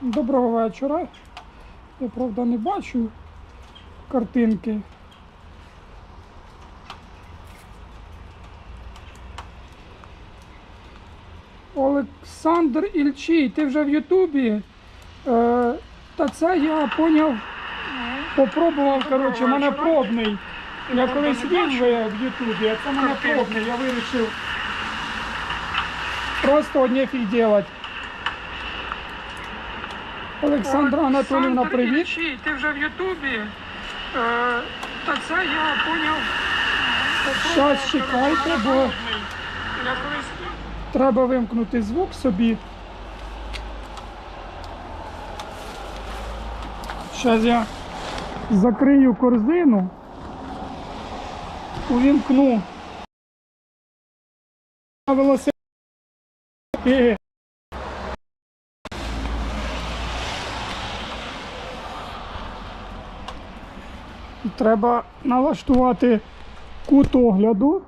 Доброго вечора. Я правда не бачу картинки. Олександр Ільчий, ти вже в Ютубі? Е, та це я поняв. Попробував, коротше, мене пробний. Я колись їв е, в Ютубі, а це мене пробний. Я вирішив просто нефіг делать. Олександра Анатоліївна, привіт. Ти вже в Ютубі? Е, та це я поняв. Щас чекайте, бо треба вимкнути звук собі. Зараз я закрию корзину, увімкну велосипед. Треба налаштувати кут огляду.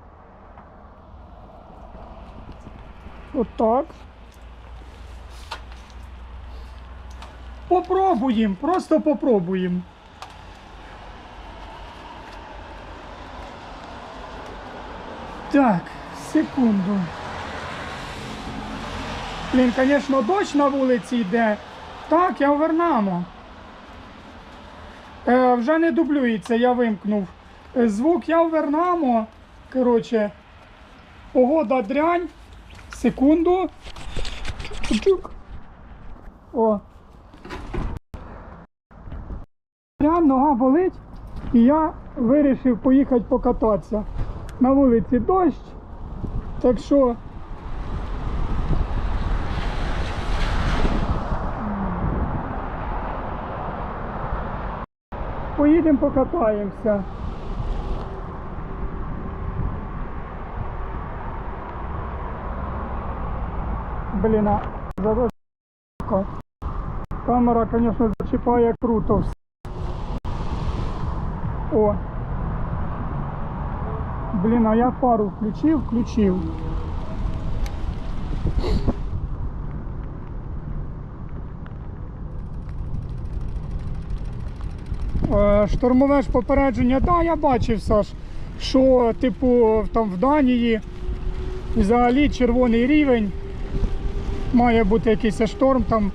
Отак. Попробуємо, просто попробуємо. Так, секунду. Блін, звісно, дощ на вулиці йде. Так, я вернамо. Е, вже не дублюється, я вимкнув. Е, звук я вернамо. Коротше, погода дрянь. Секунду. Чук-чук. О. Дрянь, нога болить. І я вирішив поїхати покататися. На вулиці дощ. Так що. Поїдемо покатаємося. Блін, а заважко. Камера, звісно, зачіпає круто все. О. Блін, а я фару включив, включив. Штормове ж попередження, да, я бачив, Саш, що типу там в Данії взагалі червоний рівень. Має бути якийсь шторм там.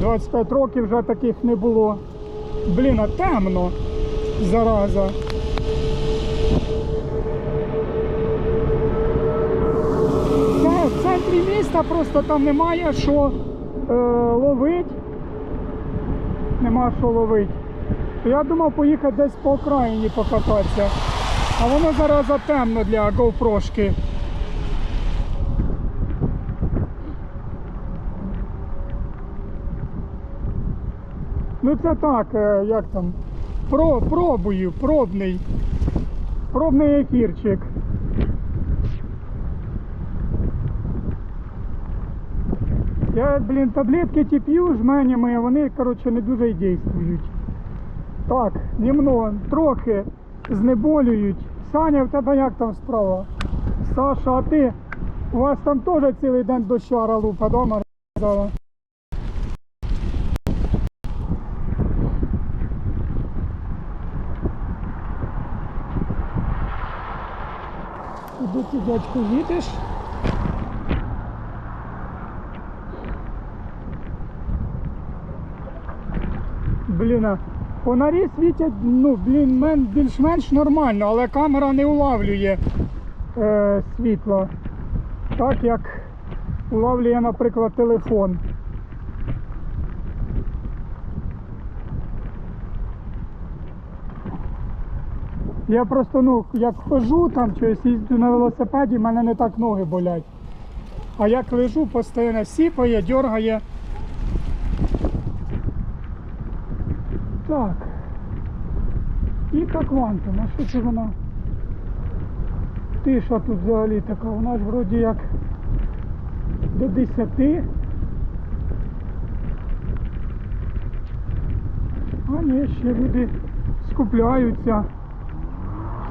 25 років вже таких не було. Блін, а темно. Зараза. Це в центрі міста просто там немає що е, ловить. Нема що ловить. Я думав поїхати десь по окраїні покататися. А воно зараз затемно для GoPro-шки. Ну це так, е, як там. Про, пробую, пробний. Пробний ефірчик. Я, блін, таблетки ті п'ю жменями, вони, коротше, не дуже й дійствують. Так, німного, трохи знеболюють. Саня, в тебе як там справа? Саша, а ти? У вас там теж цілий день дощара лупа, дома розказала? Куди ти, дядьку, їдеш? Блін, фонарі світять, ну, блін, більш-менш нормально, але камера не улавлює е, світло. Так як улавлює, наприклад, телефон. Я просто, ну, як хожу там, щось їздю на велосипеді, в мене не так ноги болять. А як лежу, постійно сіпає, дергає. Так. І так квантум, а що це вона? Тиша тут взагалі така, вона ж вроді як до 10. А ні, ще люди скупляються.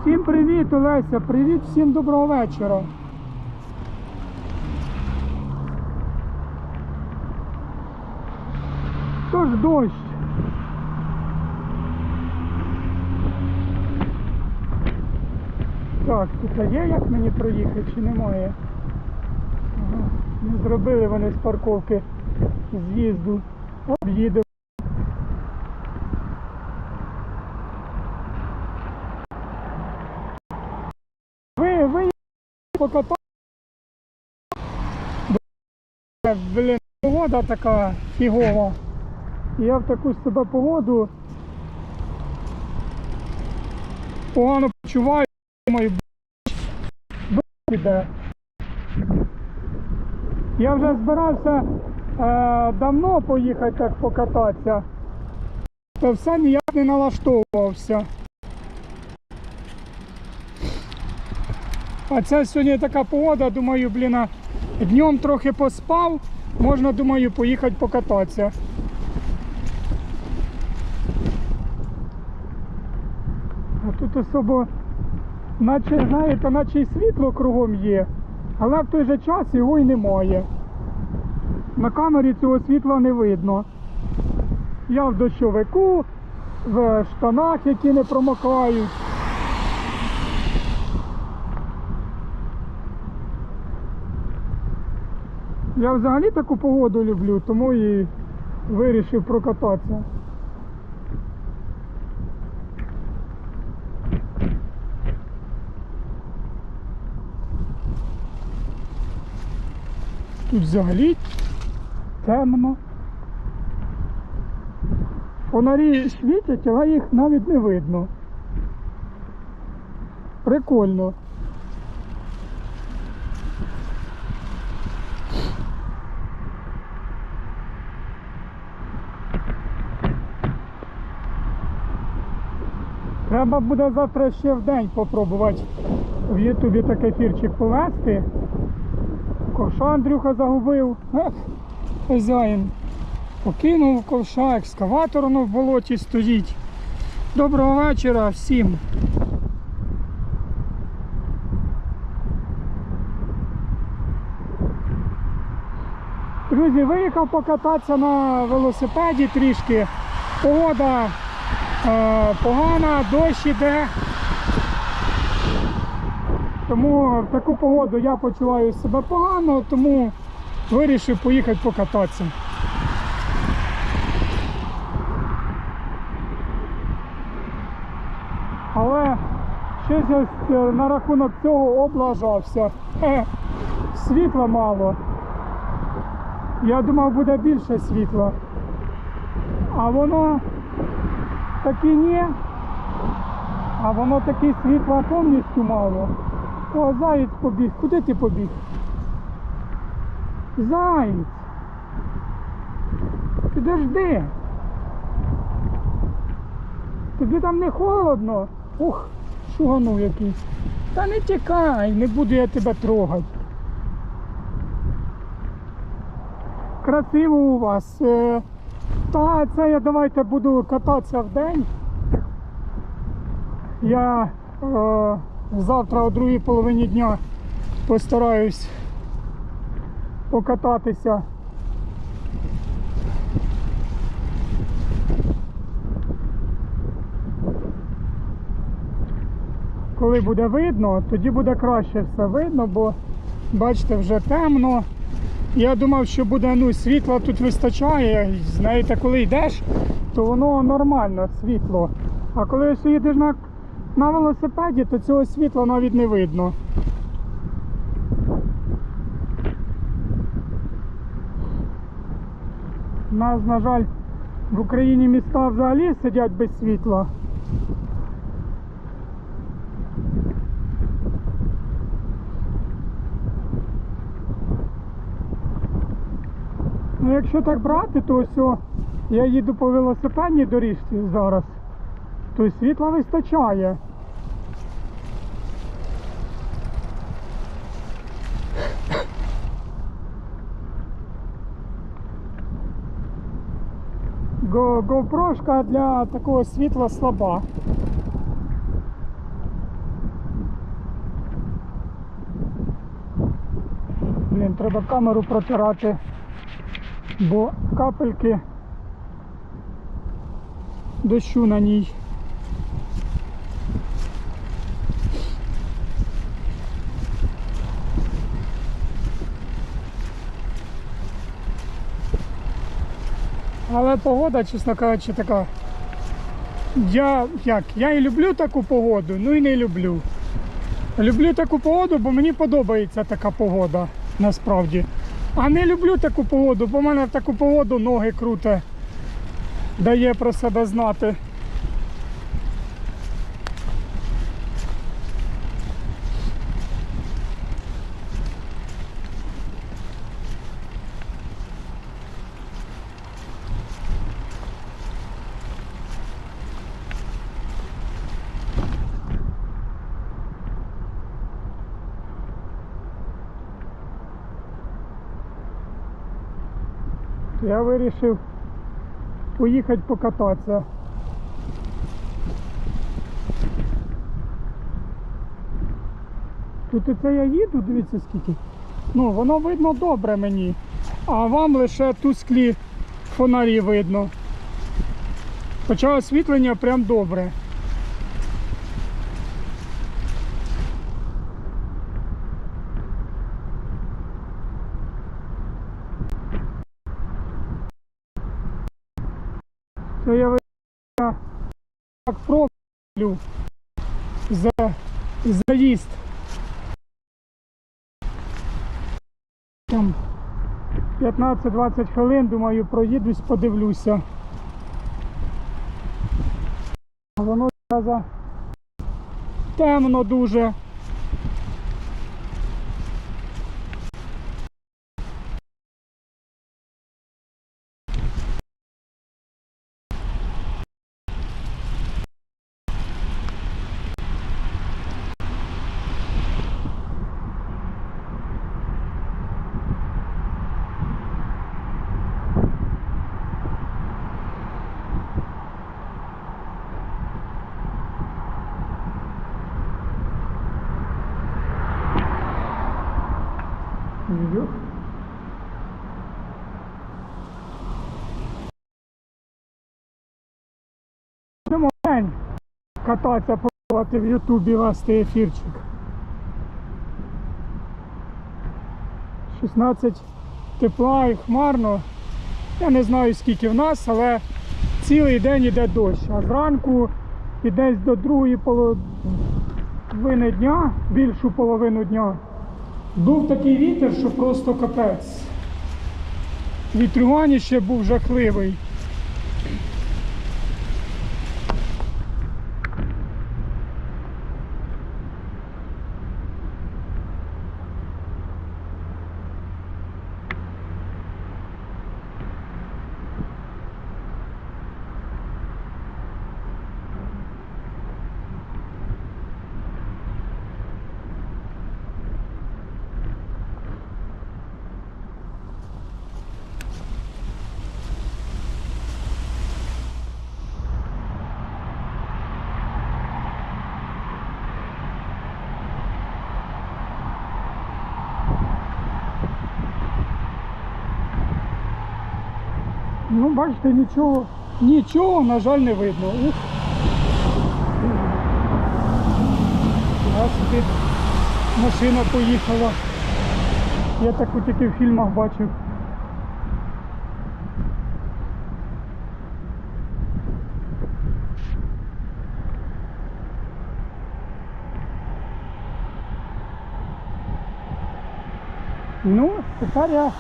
Всім привіт, Олеся, привіт, всім доброго вечора. То ж дощ. Так, тут є як мені проїхати чи немає? Не зробили вони з парковки з'їзду. Об'їде. Ви, ви покатали. Блін, погода така фігова. Я в таку себе погоду погано почуваю, б***ь, іде. Я вже збирався е, давно поїхати так покататися, та все ніяк не налаштовувався. А це сьогодні така погода, думаю, блін, днем трохи поспав, можна, думаю, поїхати покататися. А тут особо, наче, знаєте, наче і світло кругом є, але в той же час його й немає. На камері цього світла не видно. Я в дощовику, в штанах, які не промокають. Я взагалі таку погоду люблю, тому і вирішив прокататися. Взагалі темно. Фонарі світять, але їх навіть не видно. Прикольно. Треба буде завтра ще в день попробувати в Ютубі такий ефірчик повести. Ковша Андрюха загубив. Хазяїн. Покинув ковша, екскаватор воно в болоті стоїть. Доброго вечора всім. Друзі, виїхав покататися на велосипеді трішки. Погода е, погана, дощ іде. Тому в таку погоду я почуваю себе погано, тому вирішив поїхати покататися. Але щось я е, на рахунок цього облажався. Хе, Світла мало. Я думав, буде більше світла. А воно таки ні. А воно таки світла повністю мало. О, заєць побіг. Куди ти побіг? Заєць. Підожди. Тобі там не холодно. Ух, шуганув якийсь. Та не тікай, не буду я тебе трогати. Красиво у вас. Е, Та це я давайте буду кататися в день. Я е, завтра о другій половині дня постараюсь покататися. Коли буде видно, тоді буде краще все видно, бо бачите, вже темно. Я думав, що буде ну, світла тут вистачає. Знаєте, коли йдеш, то воно нормально світло. А коли їдеш на, на велосипеді, то цього світла навіть не видно. У нас, на жаль, в Україні міста взагалі сидять без світла. Ну, якщо так брати, то ось я їду по велосипедній доріжці зараз, то й світла вистачає. GoPro для такого світла слаба. Блін, треба камеру протирати, бо капельки дощу на ній. Але погода, чесно кажучи, така. Я як? Я і люблю таку погоду, ну і не люблю. Люблю таку погоду, бо мені подобається така погода насправді. А не люблю таку погоду, бо в мене в таку погоду ноги круте. Дає про себе знати. Я вирішив поїхати покататися. Тут і це я їду, дивіться скільки. Ну, воно видно добре мені. А вам лише тусклі фонарі видно. Хоча освітлення прям добре. Це я ви- так проблю за заїзд. Там 15-20 хвилин, думаю, проїдусь, подивлюся. Воно зараз темно дуже. Йох. Будемо кататися, пробувати в Ютубі вести ефірчик. 16 тепла і хмарно. Я не знаю скільки в нас, але цілий день іде дощ. А зранку і десь до другої половини дня, більшу половину дня, був такий вітер, що просто капець. Вітрюганіще був жахливий. Ну, бачите, нічого, нічого, на жаль, не видно. Ух. Собі машина поїхала. Я таку тільки в фільмах бачив. Ну, тепер я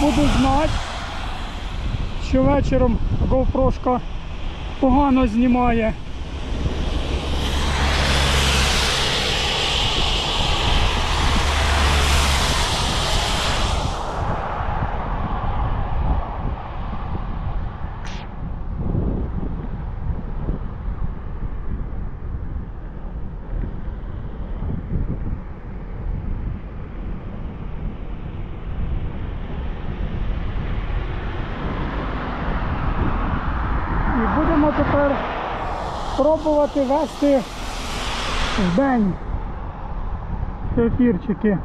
буду знати що вечором GoPro погано знімає. І будемо тепер пробувати вести в день ефірчики.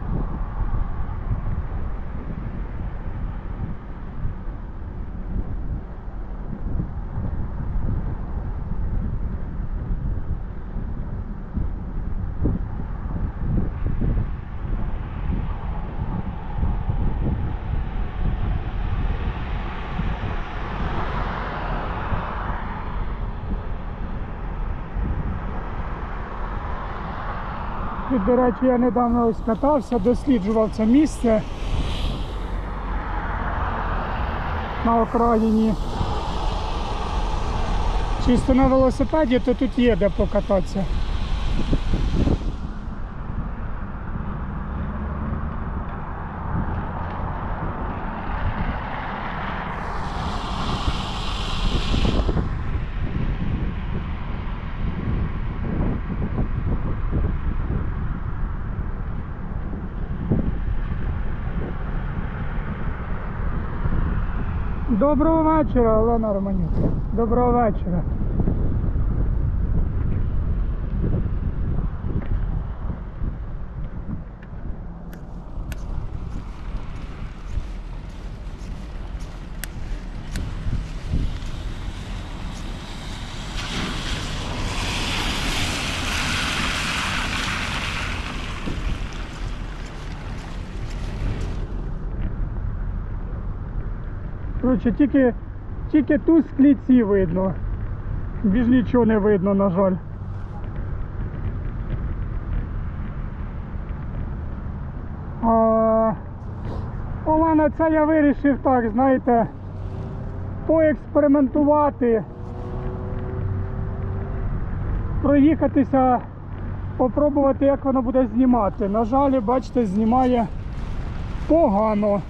Тут, до речі, я недавно ось катався, досліджував це місце на окраїні. Чисто на велосипеді, то тут є де покататися. Доброго вечора, Олена Романюк. Доброго вечора. Коротше, тільки, тільки тут з кліці видно. Більш нічого не видно, на жаль. А, Олена, це я вирішив так, знаєте, поекспериментувати, проїхатися, попробувати, як воно буде знімати. На жаль, бачите, знімає погано.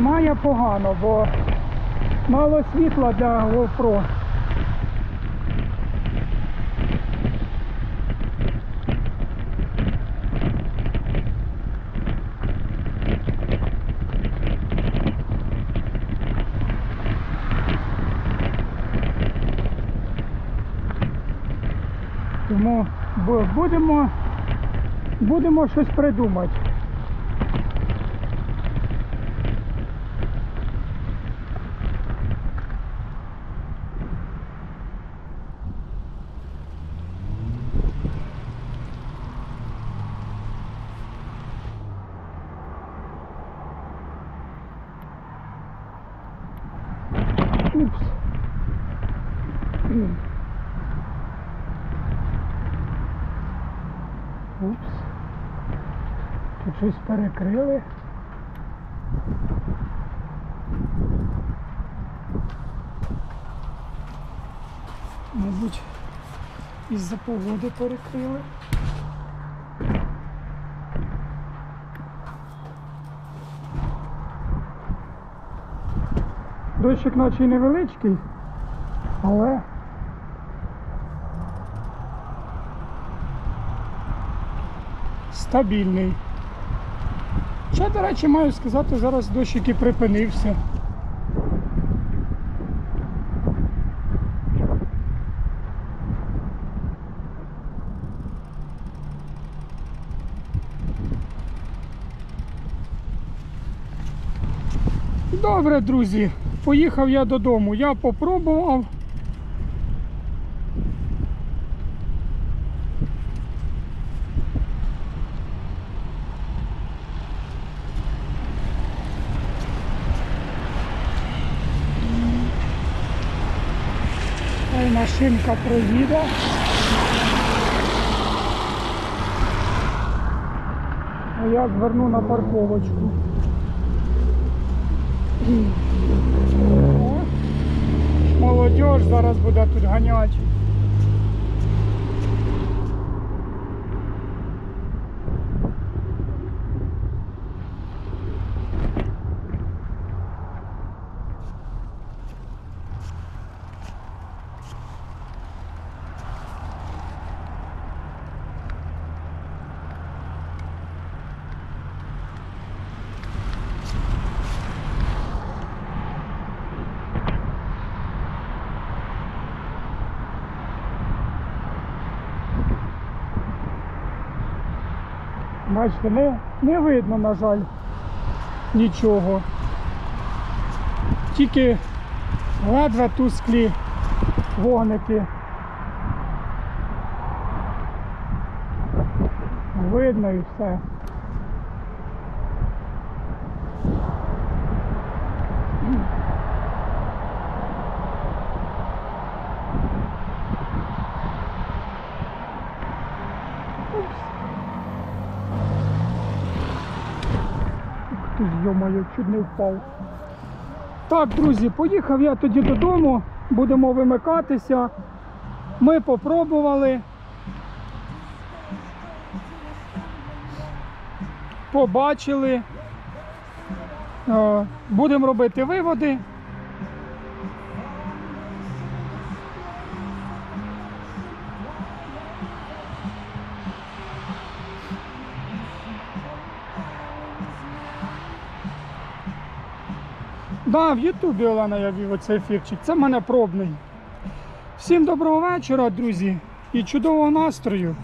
Знімає погано, бо мало світла для GoPro. Тому будемо, будемо щось придумати. Упс. Упс. Тут щось перекрили. Мабуть, із-за погоди перекрили. Дощик наче й невеличкий, але стабільний. Ще, до речі, маю сказати, зараз дощик і припинився. Добре, друзі, поїхав я додому. Я попробував. Машинка проїде. А я зверну на парковочку. О, Молодіж зараз буде тут ганять. Бачите, не, не видно, на жаль, нічого. Тільки ледве тусклі вогники. Видно і все. Тут, йомаю, чуть не впав. Так, друзі, поїхав я тоді додому, будемо вимикатися. Ми попробували. Побачили. Е, Будемо робити виводи. Да, в Ютубі Олена я вів оцей ефірчик. Це в мене пробний. Всім доброго вечора, друзі, і чудового настрою.